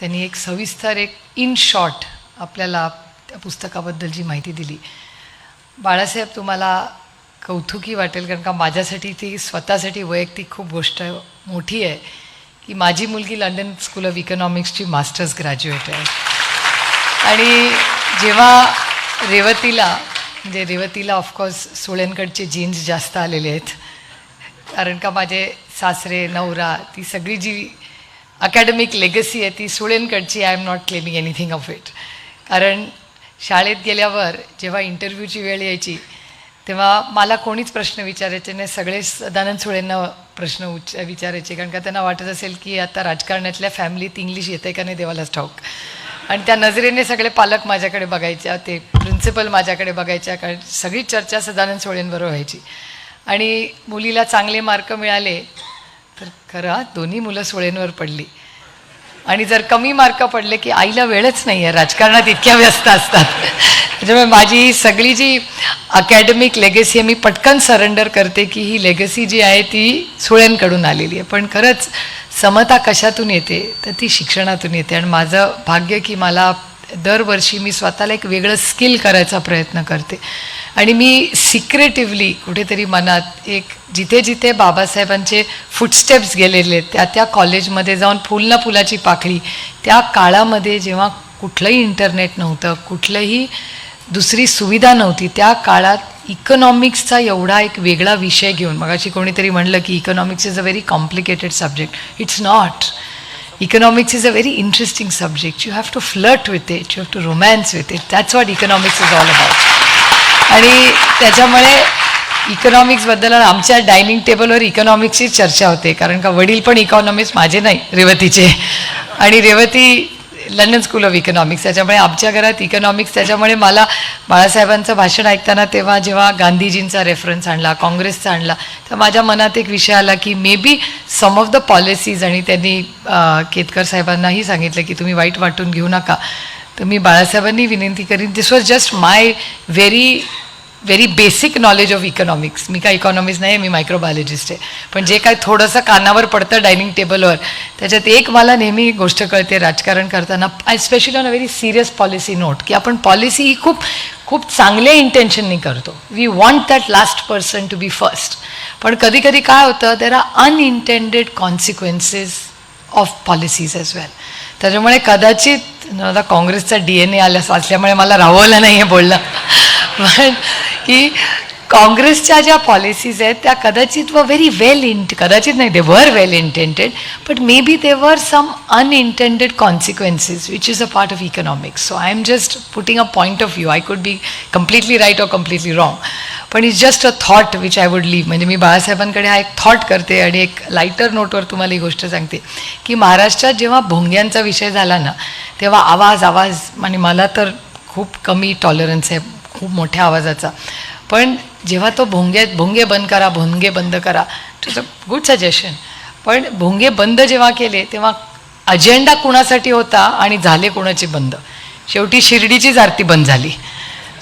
त्यांनी एक सविस्तर एक इन शॉर्ट आपल्याला त्या पुस्तकाबद्दलची माहिती दिली. बाळासाहेब तुम्हाला कौतुकी वाटेल कारण का माझ्यासाठी ती स्वतःसाठी वैयक्तिक खूप गोष्ट मोठी आहे की माझी मुलगी लंडन स्कूल ऑफ इकॉनॉमिक्सची मास्टर्स ग्रॅज्युएट आहे. आणि जेव्हा रेवतीला म्हणजे रेवतीला ऑफकोर्स सोळ्यांकडचे जीन्स जास्त आलेले आहेत कारण का माझे सासरे नवरा ती सगळी जी अकॅडमिक लेगसी आहे ती सुळेंकडची I am not claiming anything of it कारण शाळेत गेल्यावर जेव्हा इंटरव्ह्यूची वेळ यायची तेव्हा मला कोणीच प्रश्न विचारायचे नाही. सगळे सदानंद सुळेंना प्रश्न उच्च विचारायचे. कारण का त्यांना वाटत असेल की आता राजकारणातल्या फॅमिलीत इंग्लिश येते का नाही देवालाच ठाऊक. आणि त्या नजरेने सगळे पालक माझ्याकडे बघायच्या ते प्रिन्सिपल माझ्याकडे बघायच्या कारण सगळी चर्चा सदानंद सोळेंबरोबर व्हायची. आणि मुलीला चांगले मार्क मिळाले तर खरं दोन्ही मुलं सोळेंवर पडली. आणि जर कमी मार्क पडले की आईला वेळच नाही आहे राजकारणात इतक्या व्यस्त असतात. त्याच्यामुळे माझी सगळी जी अकॅडमिक लेगसी आहे मी पटकन सरेंडर करते की ही लेगसी जी आहे ती सुळेंकडून आलेली आहे. पण खरंच समता कशातून येते? तर ती शिक्षणातून येते. आणि माझं भाग्य की मला दरवर्षी मी स्वतःला एक वेगळं स्किल करायचा प्रयत्न करते. आणि मी सिक्रेटिव्हली कुठेतरी मनात एक जिथे जिथे बाबासाहेबांचे फुटस्टेप्स गेलेले आहेत त्या त्या कॉलेजमध्ये जाऊन फुल ना फुलाची पाकळी त्या काळामध्ये जेव्हा कुठलंही इंटरनेट नव्हतं कुठलंही दुसरी सुविधा नव्हती त्या काळात इकॉनॉमिक्सचा एवढा एक वेगळा विषय घेऊन मगाशी कोणीतरी म्हणलं की economics is a very complicated subject it's not economics is a very interesting subject you have to flirt with it you have to romance with it that's what economics is all about आणि त्याच्यामुळे इकॉनॉमिक्सबद्दल आमच्या dining टेबलवर इकॉनॉमिक्सची चर्चा होते कारण का वडील पण इकॉनॉमिक्स माझे नाही रेवतीचे आणि Revati London school of economics त्याच्यामुळे आमच्या घरात इकॉनॉमिक्स त्याच्यामुळे मला बाळासाहेबांचं भाषण ऐकताना तेव्हा जेव्हा गांधीजींचा रेफरन्स आणला काँग्रेसचा आणला तर माझ्या मनात एक विषय आला की maybe some of the policies आणि त्यांनी केतकर साहेबांनाही सांगितलं की तुम्ही वाईट वाटून घेऊ नका. तर मी बाळासाहेबांनी विनंती करीन. This was just my very very basic knowledge of economics मी काय इकॉनॉमिक्स नाही मी मायक्रोबायोलॉजिस्ट आहे. पण जे काय थोडंसं कानावर पडतं डायनिंग टेबलवर त्याच्यात एक मला नेहमी गोष्ट कळते राजकारण करताना specially on a very serious policy note की आपण पॉलिसी ही खूप खूप चांगल्या इंटेन्शननी करतो. We want that last person to be first पण कधी कधी काय होतं there are unintended consequences of policies as well त्याच्यामुळे कदाचित आता काँग्रेसचा डी एन ए आल्या असल्यामुळे मला राहवलं नाही आहे बोलणं. पण की काँग्रेसच्या ज्या पॉलिसीज आहेत त्या कदाचित व व्हेरी वेल इंट कदाचित नाही दे were well intended but maybe they were some unintended consequences which is a part of economics so I am just putting a point of view I could be completely right or completely wrong पण is just a thought which I would leave म्हणजे मी बाळासाहेबांकडे हा एक thought करते आणि एक lighter नोटवर तुम्हाला ही गोष्ट सांगते. की महाराष्ट्रात जेव्हा भोंग्यांचा विषय झाला ना तेव्हा आवाज आवाज आणि मला तर खूप कमी टॉलरन्स आहे. खूप मोठ्या आवाजाचा. पण जेव्हा तो भोंगे भोंगे बंद करा भोंगे बंद करा इट्स अ गुड सजेशन पण भोंगे बंद जेव्हा केले तेव्हा अजेंडा कुणासाठी होता आणि झाले कुणाचे बंद? शेवटी शिर्डीचीच आरती बंद झाली.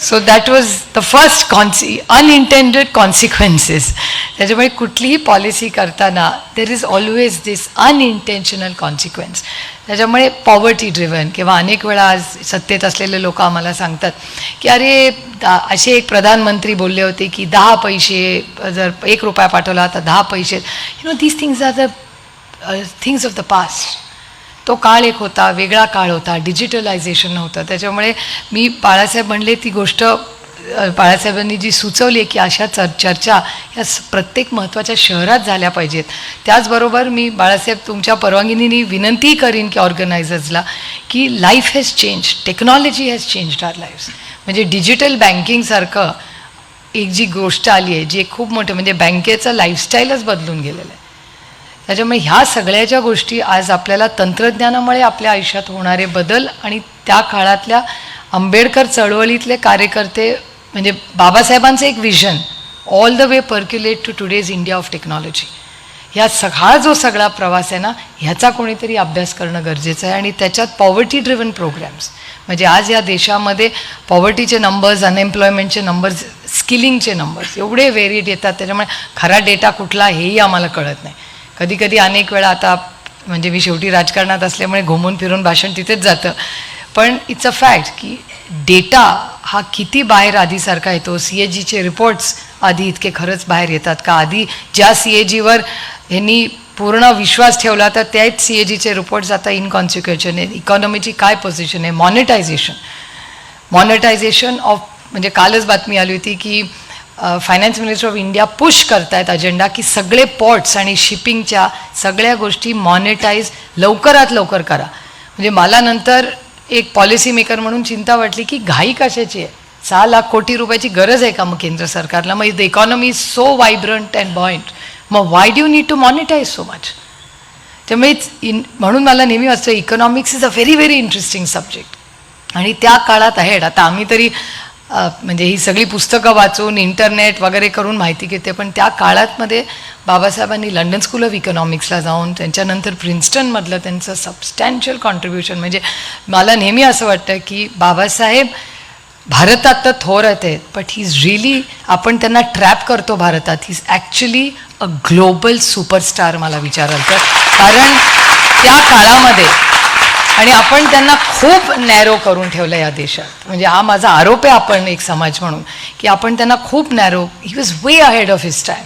So that was the first कॉन्सि unintended consequences त्याच्यामुळे कुठलीही पॉलिसी करताना there is always this unintentional consequence त्याच्यामुळे पॉवर्टी ड्रिव्हन किंवा अनेक वेळा आज सत्तेत असलेले लोक आम्हाला सांगतात की अरे दा- असे एक प्रधानमंत्री बोलले होते की दहा पैसे जर एक रुपया पाठवला तर दहा पैसे. You know these things are the things of the past तो काळ एक होता वेगळा काळ होता डिजिटलायझेशन नव्हतं. त्याच्यामुळे मी बाळासाहेब म्हणले ती गोष्ट बाळासाहेबांनी जी सुचवली आहे की अशा चर चर्चा या स- प्रत्येक महत्त्वाच्या शहरात झाल्या पाहिजेत. त्याचबरोबर मी बाळासाहेब तुमच्या परवानगीनी विनंती करीन की ऑर्गनायझर्सला की life has change technology has changed our life म्हणजे डिजिटल बँकिंगसारखं एक जी गोष्ट आली आहे जी एक खूप मोठं म्हणजे बँकेचं लाईफस्टाईलच बदलून गेलेलं आहे. त्याच्यामुळे ह्या सगळ्या ज्या गोष्टी आज आपल्याला तंत्रज्ञानामुळे आपल्या आयुष्यात होणारे बदल आणि त्या काळातल्या आंबेडकर चळवळीतले कार्यकर्ते म्हणजे बाबासाहेबांचं एक vision all the way percolate to today's India of technology ह्या सगळा हा जो सगळा प्रवास आहे ना ह्याचा कोणीतरी अभ्यास करणं गरजेचं आहे आणि त्याच्यात पॉवर्टी ड्रिव्हन प्रोग्रॅम्स म्हणजे आज या देशामध्ये पॉवर्टीचे नंबर्स अनएम्प्लॉयमेंटचे नंबर्स स्किलिंगचे नंबर्स एवढे व्हेरिएट येतात त्याच्यामुळे खरा डेटा कुठला हेही आम्हाला कळत नाही. कधी कधी अनेक वेळा आता म्हणजे मी शेवटी राजकारणात असल्यामुळे घुमून फिरून भाषण तिथेच जातं. पण इट्स अ फॅक्ट की डेटा हा किती बाहेर आधीसारखा येतो. सी ए जीचे रिपोर्ट्स आधी इतके खरंच बाहेर येतात का? आधी ज्या सी ए जीवर ह्यांनी पूर्ण विश्वास ठेवला तर त्याच सी ए जीचे रिपोर्ट्स आता इनकॉन्सिक्युएशन आहे इकॉनॉमीची काय पोझिशन आहे? मॉनिटायझेशन मॉनिटायझेशन ऑफ म्हणजे कालच बातमी आली होती की finance minister of India push करतायत अजेंडा की सगळे पोर्ट्स आणि शिपिंगच्या सगळ्या गोष्टी मॉनिटाईज लवकरात लवकर करा. म्हणजे मला नंतर एक पॉलिसी मेकर म्हणून चिंता वाटली की घाई कशाची आहे? सहा लाख कोटी रुपयाची गरज आहे का मग केंद्र सरकारला? मग the economy is so vibrant and buoyant मग why do need to monetise so much त्यामुळे इन म्हणून मला नेहमी वाटतं economics is a very very interesting subject आणि त्या काळात आहेत. आता आम्ही तरी म्हणजे ही सगळी पुस्तकं वाचून इंटरनेट वगैरे करून माहिती घेते. पण त्या काळातमध्ये बाबासाहेबांनी लंडन स्कूल ऑफ इकॉनॉमिक्सला जाऊन त्यांच्यानंतर प्रिन्स्टनमधलं त्यांचं सबस्टॅन्शियल कॉन्ट्रीब्युशन म्हणजे मला नेहमी असं वाटतं की बाबासाहेब भारतात तर थोरत आहेत बट ही इज रिअली आपण त्यांना ट्रॅप करतो भारतात. He is actually a global superstar मला विचाराल तर कारण त्या काळामध्ये आणि आपण त्यांना खूप नॅरो करून ठेवलं या देशात. म्हणजे हा माझा आरोप आहे आपण एक समाज म्हणून की आपण त्यांना खूप narrow he was way ahead of his time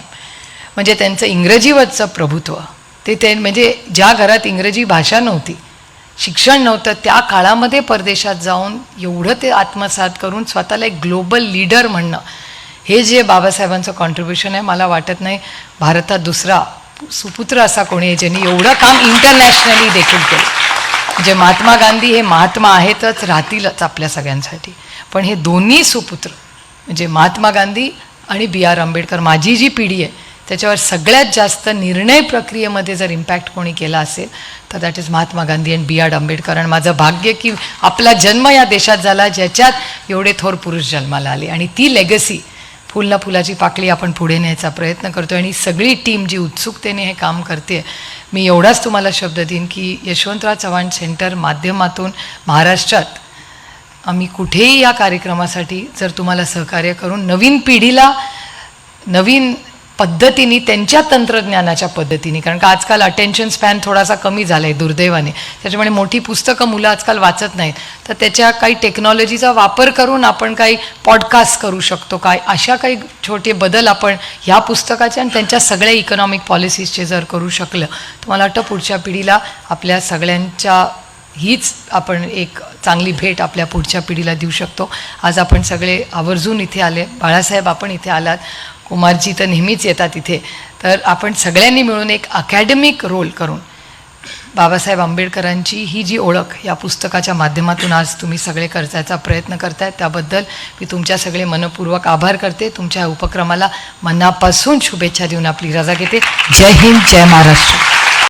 म्हणजे त्यांचं इंग्रजीवरचं प्रभुत्व ते ते म्हणजे ज्या घरात इंग्रजी भाषा नव्हती शिक्षण नव्हतं त्या काळामध्ये परदेशात जाऊन एवढं ते आत्मसात करून स्वतःला एक ग्लोबल लीडर म्हणणं हे जे बाबासाहेबांचं कॉन्ट्रीब्युशन आहे मला वाटत नाही भारतात दुसरा सुपुत्र असा कोणी आहे ज्यांनी एवढं काम इंटरनॅशनली देखील केलं. म्हणजे महात्मा गांधी हे महात्मा आहेतच राहतीलच आपल्या सगळ्यांसाठी. पण हे दोन्ही सुपुत्र म्हणजे महात्मा गांधी आणि बी आर आंबेडकर माझी जी पिढी आहे त्याच्यावर सगळ्यात जास्त निर्णय प्रक्रियेमध्ये जर इम्पॅक्ट कोणी केला असेल तर that is Mahatma Gandhi and B R Ambedkar. आणि माझं भाग्य की आपला जन्म या देशात झाला ज्याच्यात एवढे थोर पुरुष जन्माला आले. आणि ती लेगसी फुलला फुलाची पाकळी आपण पुढे न्यायचा प्रयत्न करतो आणि सगळी टीम जी उत्सुकतेने हे काम करते मी एवढाच तुम्हाला शब्द देईन की यशवंतराव चव्हाण सेंटर माध्यमातून महाराष्ट्रात आम्ही कुठेही या कार्यक्रमासाठी जर तुम्हाला सहकार्य करून नवीन पिढीला नवीन पद्धतीने त्यांच्या तंत्रज्ञानाच्या पद्धतीने. कारण का आजकाल अटेन्शन स्पॅन थोडासा कमी झाला आहे दुर्दैवाने. त्याच्यामुळे मोठी पुस्तकं मुलं आजकाल वाचत नाहीत. तर त्याच्या काही टेक्नॉलॉजीचा वापर करून आपण काही पॉडकास्ट करू शकतो काय अशा काही छोटे बदल आपण ह्या पुस्तकाचे आणि त्यांच्या सगळ्या इकॉनॉमिक पॉलिसीजचे जर करू शकलं तर मला वाटतं पुढच्या पिढीला आपल्या सगळ्यांच्या हीच आपण एक चांगली भेट आपल्या पुढच्या पिढीला देऊ शकतो. आज आपण सगळे आवर्जून इथे आले. बाळासाहेब आपण इथे आलात. कुमारजी तर नेहमीच येतात इथे. तर आपण सगळ्यांनी मिळून एक अकॅडमिक रोल करून बाबासाहेब आंबेडकरांची ही जी ओळख या पुस्तकाच्या माध्यमातून आज तुम्ही सगळे करण्याचा प्रयत्न करतायत त्याबद्दल मी तुमच्या सगळे मनपूर्वक आभार करते. तुमच्या उपक्रमाला मनापासून शुभेच्छा देऊन आपली रजा घेते. जय हिंद जय महाराष्ट्र.